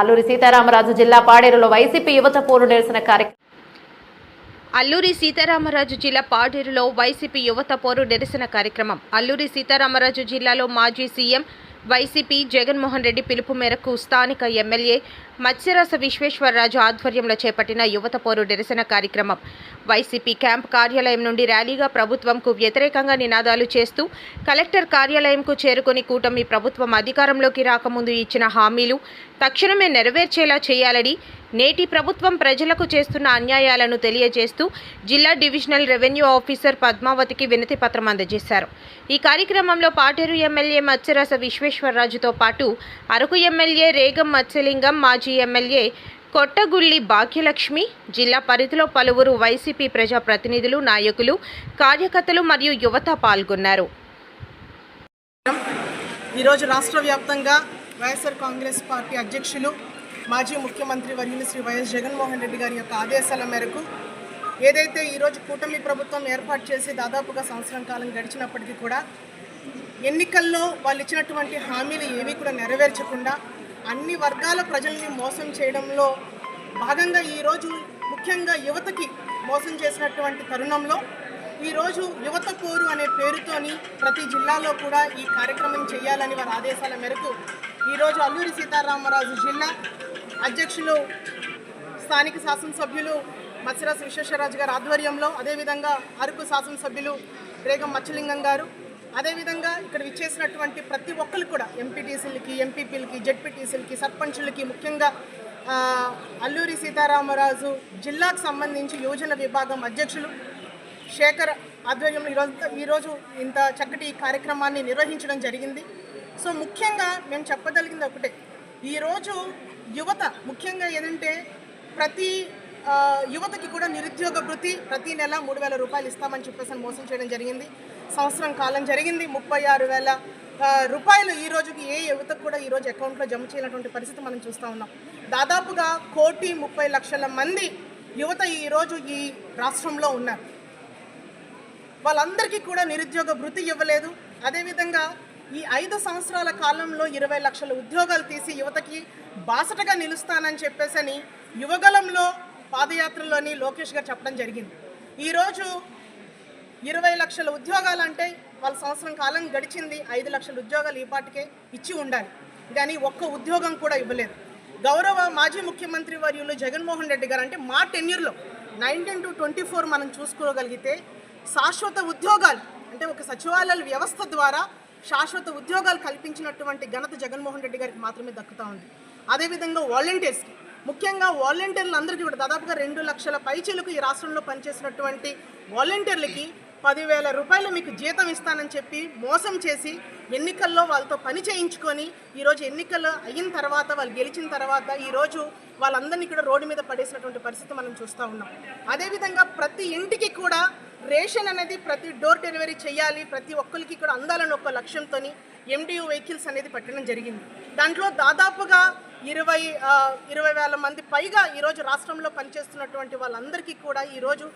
అల్లూరి సీతారామరాజు జిల్లా పాడేరులో వైసీపీ యువత పోరు నిరసన కార్యక్రమం. అల్లూరి సీతారామరాజు జిల్లా పాడేరులో వైసీపీ యువత పోరు నిరసన కార్యక్రమం. అల్లూరి సీతారామరాజు జిల్లాలో మాజీ సీఎం వైసీపీ జగన్మోహన్ రెడ్డి పిలుపు మేరకు స్థానిక ఎమ్మెల్యే మత్స్యరస విశ్వేశ్వరరాజు ఆధ్వర్యంలో చేపట్టిన యువత పోరు నిరసన కార్యక్రమం. వైసీపీ క్యాంప్ కార్యాలయం నుండి ర్యాలీగా ప్రభుత్వంకు వ్యతిరేకంగా నినాదాలు చేస్తూ కలెక్టర్ కార్యాలయంకు చేరుకుని కూటమి ప్రభుత్వం అధికారంలోకి రాకముందు ఇచ్చిన హామీలు తక్షణమే నెరవేర్చేలా చేయాలని నేటి ప్రభుత్వం ప్రజలకు చేస్తున్న అన్యాయాలను తెలియజేస్తూ జిల్లా డివిజనల్ రెవెన్యూ ఆఫీసర్ పద్మావతికి వినతి పత్రం అందజేశారు. ఈ కార్యక్రమంలో పాటేరు ఎమ్మెల్యే మత్స్యరస విశ్వేశ్వరరాజుతో పాటు అరకు ఎమ్మెల్యే రేగం మత్స్యలింగం మాజీ ఎమ్మెల్యే కొట్టగుల్లి భాగ్యలక్ష్మి జిల్లా పరిధిలో పలువురు వైసీపీ ప్రజాప్రతినిధులు నాయకులు కార్యకర్తలు మరియు యువత పాల్గొన్నారు. ఈరోజు రాష్ట్ర వ్యాప్తంగా వైఎస్ఆర్ కాంగ్రెస్ పార్టీ అధ్యక్షులు మాజీ ముఖ్యమంత్రి వర్యులు శ్రీ వైఎస్ జగన్మోహన్ రెడ్డి గారి యొక్క ఆదేశాల మేరకు ఏదైతే ఈరోజు కూటమి ప్రభుత్వం ఏర్పాటు చేసి దాదాపుగా సంవత్సరం కాలం గడిచినప్పటికీ కూడా ఎన్నికల్లో వాళ్ళు ఇచ్చినటువంటి హామీలు ఏవి కూడా నెరవేర్చకుండా అన్ని వర్గాల ప్రజల్ని మోసం చేయడంలో భాగంగా ఈరోజు ముఖ్యంగా యువతకి మోసం చేసినటువంటి తరుణంలో ఈరోజు యువత పోరు అనే పేరుతోని ప్రతి జిల్లాలో కూడా ఈ కార్యక్రమం చేయాలని వారి ఆదేశాల మేరకు ఈరోజు అల్లూరి సీతారామరాజు జిల్లా అధ్యక్షులు స్థానిక శాసనసభ్యులు మత్స్యరాజ్ విశ్వేశ్వరరాజు గారి ఆధ్వర్యంలో అదేవిధంగా అరకు శాసనసభ్యులు రేగం మచ్చలింగం గారు అదేవిధంగా ఇక్కడ విచ్చేసినటువంటి ప్రతి ఒక్కరు కూడా ఎంపీటీసీలకి ఎంపీపీలకి జెడ్పీటీసీలకి సర్పంచులకి ముఖ్యంగా అల్లూరి సీతారామరాజు జిల్లాకు సంబంధించి యువజన విభాగం అధ్యక్షులు శేఖర్ ఆధ్వర్యంలో ఈరోజు ఈరోజు ఇంత చక్కటి కార్యక్రమాన్ని నిర్వహించడం జరిగింది. సో ముఖ్యంగా మేము చెప్పగలిగింది ఒకటే. ఈరోజు యువత ముఖ్యంగా ఏంటంటే ప్రతి యువతకి కూడా నిరుద్యోగ వృత్తి ప్రతి నెల మూడు వేల రూపాయలు ఇస్తామని చెప్పేసి మోసం చేయడం జరిగింది. సంవత్సరం కాలం జరిగింది. ముప్పై ఆరు వేల రూపాయలు ఈ రోజుకి ఏ యువతకు కూడా ఈరోజు అకౌంట్లో జమ చేయనటువంటి పరిస్థితి మనం చూస్తూ ఉన్నాం. దాదాపుగా కోటి ముప్పై లక్షల మంది యువత ఈరోజు ఈ రాష్ట్రంలో ఉన్నారు. వాళ్ళందరికీ కూడా నిరుద్యోగ వృత్తి ఇవ్వలేదు. అదేవిధంగా ఈ ఐదు సంవత్సరాల కాలంలో ఇరవై లక్షల ఉద్యోగాలు తీసి యువతకి బాసటగా నిలుస్తానని చెప్పేసని యువగలంలో పాదయాత్రలోని లోకేష్ గారు చెప్పడం జరిగింది. ఈరోజు ఇరవై లక్షల ఉద్యోగాలు అంటే వాళ్ళ సంవత్సరం కాలం గడిచింది ఐదు లక్షల ఉద్యోగాలు ఈ పాటికే ఇచ్చి ఉండాలి. కానీ ఒక్క ఉద్యోగం కూడా ఇవ్వలేదు. గౌరవ మాజీ ముఖ్యమంత్రి వర్యులు జగన్మోహన్ రెడ్డి గారు అంటే మా టెన్యూర్లో నైన్టీన్ టు ట్వంటీ ఫోర్ మనం చూసుకోగలిగితే శాశ్వత ఉద్యోగాలు అంటే ఒక సచివాలయాల వ్యవస్థ ద్వారా శాశ్వత ఉద్యోగాలు కల్పించినటువంటి ఘనత జగన్మోహన్ రెడ్డి గారికి మాత్రమే దక్కుతూ ఉంది. అదేవిధంగా వాలంటీర్స్కి ముఖ్యంగా వాలంటీర్లు అందరికీ కూడా దాదాపుగా రెండు లక్షల పైచీలకు ఈ రాష్ట్రంలో పనిచేసినటువంటి వాలంటీర్లకి పదివేల రూపాయలు మీకు జీతం ఇస్తానని చెప్పి మోసం చేసి ఎన్నికల్లో వాళ్ళతో పని చేయించుకొని ఈరోజు ఎన్నికలు అయిన తర్వాత వాళ్ళు గెలిచిన తర్వాత ఈరోజు వాళ్ళందరినీ కూడా రోడ్డు మీద పడేసినటువంటి పరిస్థితి మనం చూస్తూ ఉన్నాం. అదేవిధంగా ప్రతి ఇంటికి కూడా రేషన్ అనేది ప్రతి డోర్ డెలివరీ చేయాలి ప్రతి ఒక్కరికి కూడా అందాలని ఒక లక్ష్యంతో ఎండియూ వెహికల్స్ అనేది పెట్టడం జరిగింది. దాంట్లో దాదాపుగా ఇరవై ఇరవై వేల మంది పైగా ఈరోజు రాష్ట్రంలో పనిచేస్తున్నటువంటి వాళ్ళందరికీ కూడా ఈరోజు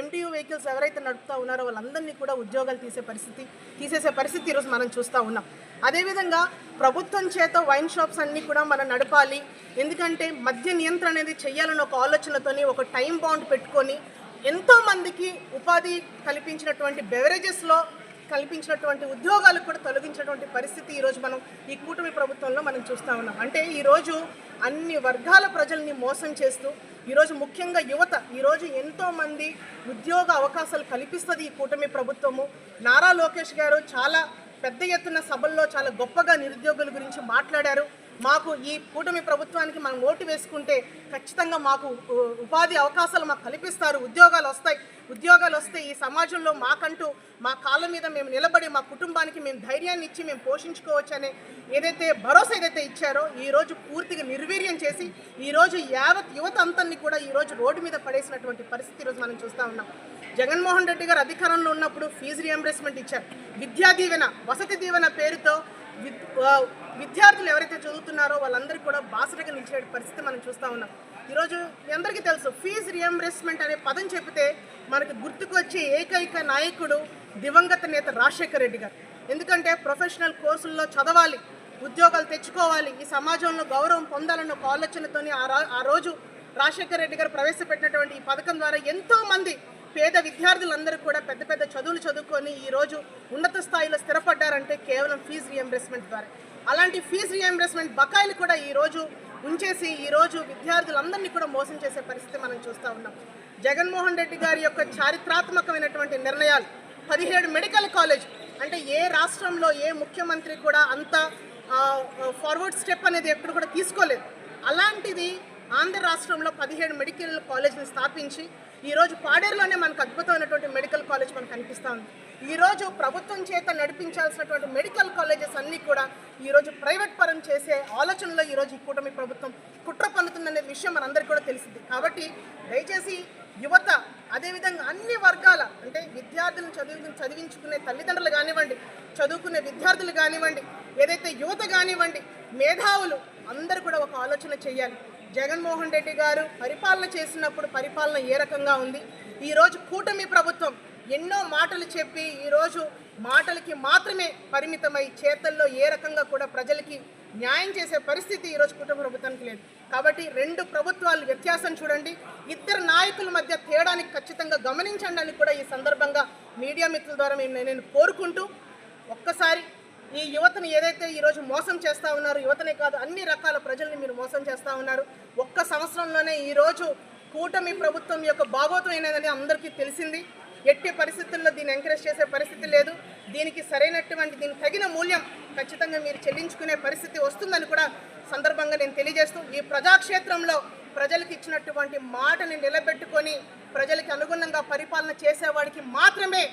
ఎండియూ వెహికల్స్ ఎవరైతే నడుపుతూ ఉన్నారో వాళ్ళందరినీ కూడా ఉద్యోగాలు తీసే పరిస్థితి తీసేసే పరిస్థితి ఈరోజు మనం చూస్తూ ఉన్నాం. అదేవిధంగా ప్రభుత్వం చేత వైన్ షాప్స్ అన్నీ కూడా మనం నడపాలి. ఎందుకంటే మద్య నియంత్రణ అనేది చేయాలని ఒక ఆలోచనతోని ఒక టైం బాండ్ పెట్టుకొని ఎంతోమందికి ఉపాధి కల్పించినటువంటి బెవరేజెస్లో కల్పించినటువంటి ఉద్యోగాలు కూడా తొలగించినటువంటి పరిస్థితి ఈరోజు మనం ఈ కూటమి ప్రభుత్వంలో మనం చూస్తూ ఉన్నాం. అంటే ఈరోజు అన్ని వర్గాల ప్రజల్ని మోసం చేస్తూ ఈరోజు ముఖ్యంగా యువత ఈరోజు ఎంతోమంది ఉద్యోగ అవకాశాలు కల్పిస్తుంది ఈ కూటమి ప్రభుత్వము. నారా లోకేష్ గారు చాలా పెద్ద ఎత్తున సభల్లో చాలా గొప్పగా నిరుద్యోగుల గురించి మాట్లాడారు. మాకు ఈ కూటమి ప్రభుత్వానికి మనం ఓటు వేసుకుంటే ఖచ్చితంగా మాకు ఉపాధి అవకాశాలు మాకు కల్పిస్తారు ఉద్యోగాలు వస్తాయి. ఉద్యోగాలు వస్తే ఈ సమాజంలో మాకంటూ మా కాళ్ళ మీద మేము నిలబడి మా కుటుంబానికి మేము ధైర్యాన్ని ఇచ్చి మేము పోషించుకోవచ్చని ఏదైతే భరోసా ఏదైతే ఇచ్చారో ఈరోజు పూర్తిగా నిర్వీర్యం చేసి ఈరోజు యావత్ యువత అంతని కూడా ఈరోజు రోడ్డు మీద పడేసినటువంటి పరిస్థితి ఈరోజు మనం చూస్తూ ఉన్నాం. జగన్మోహన్ రెడ్డి గారు అధికారంలో ఉన్నప్పుడు ఫీజు రియంబర్స్మెంట్ ఇచ్చారు. విద్యా దీవెన వసతి దీవెన పేరుతో విద్యార్థులు ఎవరైతే చదువుతున్నారో వాళ్ళందరికీ కూడా బాసటగా నిలిచే పరిస్థితి మనం చూస్తూ ఉన్నాం. ఈరోజు మీ అందరికీ తెలుసు ఫీజు రియంబర్స్మెంట్ అనే పదం చెబితే మనకు గుర్తుకొచ్చే ఏకైక నాయకుడు దివంగత నేత రాజశేఖర్ రెడ్డి గారు. ఎందుకంటే ప్రొఫెషనల్ కోర్సుల్లో చదవాలి ఉద్యోగాలు తెచ్చుకోవాలి ఈ సమాజంలో గౌరవం పొందాలన్న ఒక ఆలోచనతోని ఆ రా- ఆ రోజు రాజశేఖర రెడ్డి గారు ప్రవేశపెట్టినటువంటి ఈ పథకం ద్వారా ఎంతోమంది పేద విద్యార్థులందరూ కూడా పెద్ద పెద్ద చదువులు చదువుకొని ఈ రోజు ఉన్నత స్థాయిలో స్థిరపడ్డారంటే కేవలం ఫీజు రియంబర్స్మెంట్ ద్వారా. అలాంటి ఫీజు రియంబర్స్మెంట్ బకాయిలు కూడా ఈ రోజు ఉంచేసి ఈ రోజు విద్యార్థులందరినీ కూడా మోసం చేసే పరిస్థితి మనం చూస్తూ ఉన్నాం. జగన్మోహన్ రెడ్డి గారి యొక్క చారిత్రాత్మకమైనటువంటి నిర్ణయాలు పదిహేడు మెడికల్ కాలేజ్ అంటే ఏ రాష్ట్రంలో ఏ ముఖ్యమంత్రి కూడా అంత ఫార్వర్డ్ స్టెప్ అనేది ఎప్పుడు కూడా తీసుకోలేదు. అలాంటిది ఆంధ్ర రాష్ట్రంలో పదిహేడు మెడికల్ కాలేజ్ని స్థాపించి ఈరోజు పాడేరులోనే మనకు అద్భుతమైనటువంటి మెడికల్ కాలేజ్ మనకు కనిపిస్తూ ఉంది. ఈరోజు ప్రభుత్వం చేత నడిపించాల్సినటువంటి మెడికల్ కాలేజెస్ అన్నీ కూడా ఈరోజు ప్రైవేట్ పరం చేసే ఆలోచనలో ఈరోజు ఈ కూటమి ప్రభుత్వం కుట్ర పన్నుతుందనే విషయం మనందరికీ కూడా తెలిసింది. కాబట్టి దయచేసి యువత అదేవిధంగా అన్ని వర్గాల అంటే విద్యార్థులను చదువు చదివించుకునే తల్లిదండ్రులు కానివ్వండి చదువుకునే విద్యార్థులు కానివ్వండి ఏదైతే యువత కానివ్వండి మేధావులు అందరూ కూడా ఒక ఆలోచన చేయాలి. జగన్మోహన్ రెడ్డి గారు పరిపాలన చేసినప్పుడు పరిపాలన ఏ రకంగా ఉంది? ఈరోజు కూటమి ప్రభుత్వం ఎన్నో మాటలు చెప్పి ఈరోజు మాటలకి మాత్రమే పరిమితమై చేతల్లో ఏ రకంగా కూడా ప్రజలకి న్యాయం చేసే పరిస్థితి ఈరోజు కుటుంబ ప్రభుత్వానికి లేదు. కాబట్టి రెండు ప్రభుత్వాలు వ్యత్యాసం చూడండి. ఇద్దరు నాయకుల మధ్య తేడానికి ఖచ్చితంగా గమనించండి అని కూడా ఈ సందర్భంగా మీడియా మిత్రుల ద్వారా నేను కోరుకుంటూ ఒక్కసారి ఈ యువతను ఏదైతే ఈరోజు మోసం చేస్తూ ఉన్నారు యువతనే కాదు అన్ని రకాల ప్రజల్ని మీరు మోసం చేస్తూ ఉన్నారు. ఒక్క సంవత్సరంలోనే ఈరోజు కూటమి ప్రభుత్వం యొక్క భాగోతం అందరికీ తెలిసింది. ఎట్టి పరిస్థితుల్లో దీన్ని ఎంకరేజ్ చేసే పరిస్థితి లేదు. దీనికి సరైనటువంటి దీనికి తగిన మూల్యం ఖచ్చితంగా మీరు చెల్లించుకునే పరిస్థితి వస్తుందని కూడా సందర్భంగా నేను తెలియజేస్తూ ఈ ప్రజాక్షేత్రంలో ప్రజలకు ఇచ్చినటువంటి మాటని నిలబెట్టుకొని ప్రజలకు అనుగుణంగా పరిపాలన చేసేవాడికి మాత్రమే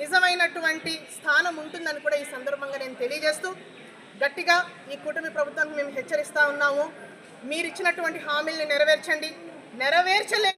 నిజమైనటువంటి స్థానం ఉంటుందని కూడా ఈ సందర్భంగా నేను తెలియజేస్తూ గట్టిగా ఈ కూటమి ప్రభుత్వానికి మేము హెచ్చరిస్తా ఉన్నాము. మీరు ఇచ్చినటువంటి హామీల్ని నెరవేర్చండి. నెరవేర్చలే